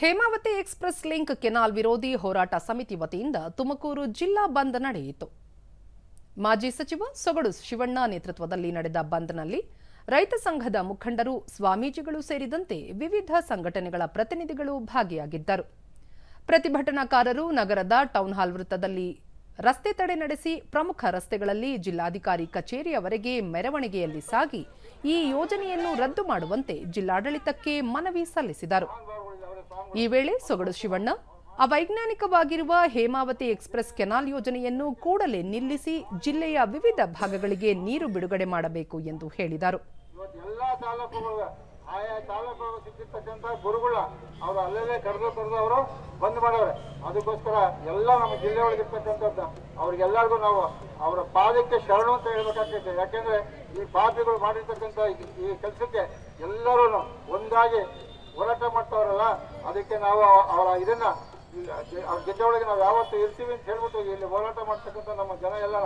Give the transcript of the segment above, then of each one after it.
Hemavathi express link canal ವಿರೋಧಿ ಹೋರಾಟ ಸಮಿತಿ ವತಿಯಿಂದ ತುಮಕೂರು ಜಿಲ್ಲಾ ಬಂದ್ ನಡೆಯಿತು. ಮಾಜಿ ಸಚಿವ ಸೊಗಡು ಶಿವಣ್ಣ ನೇತೃತ್ವದಲ್ಲಿ ನಡೆದ ಬಂದ್ನಲ್ಲಿ ರೈತ ಸಂಘದ ಮುಖಂಡರು, ಸ್ವಾಮೀಜಿಗಳು ಸೇರಿದಂತೆ ವಿವಿಧ ಸಂಘಟನೆಗಳ ಪ್ರತಿನಿಧಿಗಳು ಭಾಗಿಯಾಗಿದ್ದರು. ಪ್ರತಿಭಟನಾಕಾರರು ನಗರದ ಟೌನ್ ಹಾಲ್ ವೃತ್ತದಲ್ಲಿ ರಸ್ತೆ ತಡೆ ನಡೆಸಿ ಪ್ರಮುಖ ರಸ್ತೆಗಳಲ್ಲಿ ಜಿಲ್ಲಾಧಿಕಾರಿ ಕಚೇರಿಯವರೆಗೆ ಮೆರವಣಿಗೆಯಲ್ಲಿ ಸಾಗಿ ಈ ಯೋಜನೆಯನ್ನು ರದ್ದು ಮಾಡುವಂತೆ ಜಿಲ್ಲಾಡಳಿತಕ್ಕೆ ಮನವಿ ಸಲ್ಲಿಸಿದರು. ಈ ವೇಳೆ ಸೊಗಡು ಶಿವಣ್ಣ, ಅವೈಜ್ಞಾನಿಕವಾಗಿರುವ ಹೇಮಾವತಿ ಎಕ್ಸ್ಪ್ರೆಸ್ ಕೆನಾಲ್ ಯೋಜನೆಯನ್ನು ಕೂಡಲೇ ನಿಲ್ಲಿಸಿ ಜಿಲ್ಲೆಯ ವಿವಿಧ ಭಾಗಗಳಿಗೆ ನೀರು ಬಿಡುಗಡೆ ಮಾಡಬೇಕು ಎಂದು ಹೇಳಿದರು. ಆಯಾ ತಾಲೂಕುಗಳು ಸಿಕ್ಕಿರ್ತಕ್ಕಂಥ ಗುರುಗಳ ಅವರು ಅಲ್ಲಲ್ಲೇ ಕರೆದು ಕರೆದು ಅವರು ಬಂದ್ ಮಾಡವ್ರೆ. ಅದಕ್ಕೋಸ್ಕರ ಎಲ್ಲ ನಮ್ಮ ಜಿಲ್ಲೆ ಒಳಗೆ ಇರ್ತಕ್ಕಂಥದ್ದು ಅವ್ರಿಗೆಲ್ಲರಿಗೂ ನಾವು ಅವರ ಪಾದಕ್ಕೆ ಶರಣು ಅಂತ ಹೇಳ್ಬೇಕಾಗ್ತೈತೆ. ಯಾಕೆಂದ್ರೆ ಈ ಪಾಪಿಗಳು ಮಾಡಿರ್ತಕ್ಕಂಥ ಈ ಕೆಲಸಕ್ಕೆ ಎಲ್ಲರೂ ಒಂದಾಗಿ ಹೋರಾಟ ಮಾಡ್ತಾವ್ರಲ್ಲ ಅದಕ್ಕೆ ನಾವು ಅವರ ಇದನ್ನ ಅವ್ರ ಜೊತೆ ಒಳಗೆ ನಾವು ಯಾವತ್ತು ಇರ್ತೀವಿ ಅಂತ ಹೇಳ್ಬಿಟ್ಟು ಇಲ್ಲಿ ಹೋರಾಟ ಮಾಡ್ತಕ್ಕಂಥ ನಮ್ಮ ಜನ ಎಲ್ಲ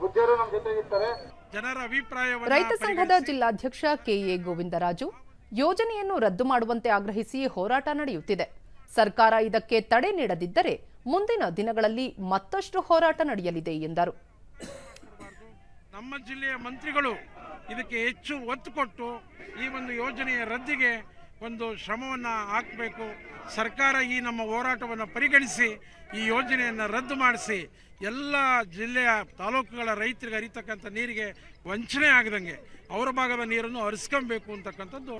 ಬುದ್ಧಿಯರು ನಮ್ಮ ಜೊತೆಗಿರ್ತಾರೆ ಜನರ ಅಭಿಪ್ರಾಯ ರೈತ ಸಂಘದ ಜಿಲ್ಲಾಧ್ಯಕ್ಷ ಕೆಎ ಗೋವಿಂದರಾಜು ಯೋಜನೆಯನ್ನು ರದ್ದು ಮಾಡುವಂತೆ ಆಗ್ರಹಿಸಿ ಹೋರಾಟ ನಡೆಯುತ್ತಿದೆ. ಸರ್ಕಾರ ಇದಕ್ಕೆ ತಡೆ ನೀಡದಿದ್ದರೆ ಮುಂದಿನ ದಿನಗಳಲ್ಲಿ ಮತ್ತಷ್ಟು ಹೋರಾಟ ನಡೆಯಲಿದೆ ಎಂದರು. ನಮ್ಮ ಜಿಲ್ಲೆಯ ಮಂತ್ರಿಗಳು ಇದಕ್ಕೆ ಹೆಚ್ಚು ಒತ್ತು ಕೊಟ್ಟು ಈ ಒಂದು ಯೋಜನೆಯ ರದ್ದಿಗೆ ಒಂದು ಶ್ರಮವನ್ನು ಹಾಕಬೇಕು. ಸರ್ಕಾರ ಈ ನಮ್ಮ ಹೋರಾಟವನ್ನು ಪರಿಗಣಿಸಿ ಈ ಯೋಜನೆಯನ್ನು ರದ್ದು ಮಾಡಿಸಿ ಎಲ್ಲ ಜಿಲ್ಲೆಯ ತಾಲೂಕುಗಳ ರೈತರಿಗೆ ಹರಿತಕ್ಕಂಥ ನೀರಿಗೆ ವಂಚನೆ ಆಗದಂಗೆ ಅವರ ಭಾಗದ ನೀರನ್ನು ಹರಿಸ್ಕೊಬೇಕು ಅಂತಕ್ಕಂಥದ್ದು.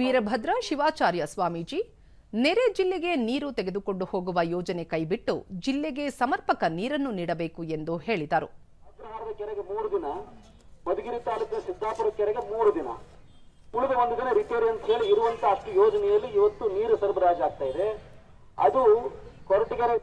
ವೀರಭದ್ರ ಶಿವಾಚಾರ್ಯ ಸ್ವಾಮೀಜಿ ನೆರೆ ಜಿಲ್ಲೆಗೆ ನೀರು ತೆಗೆದುಕೊಂಡು ಹೋಗುವ ಯೋಜನೆ ಕೈಬಿಟ್ಟು ಜಿಲ್ಲೆಗೆ ಸಮರ್ಪಕ ನೀರನ್ನು ನೀಡಬೇಕು ಎಂದು ಹೇಳಿದರು. ಕೆರೆಗೆ ಮೂರು ದಿನ ಮಧುಗಿರಿ ತಾಲೂಕಿನ ಸಿದ್ದಾಪುರ ಕೆರೆಗೆ ಮೂರು ದಿನ. ದಿನ ಅಂತ ಹೇಳಿ ಇರುವಂತಹ ಅಷ್ಟು ಯೋಜನೆಯಲ್ಲಿ ಇವತ್ತು ನೀರು ಸರಬರಾಜು ಆಗ್ತಾ ಇದೆ. ಅದು ಕೊರಟಗೆರೆ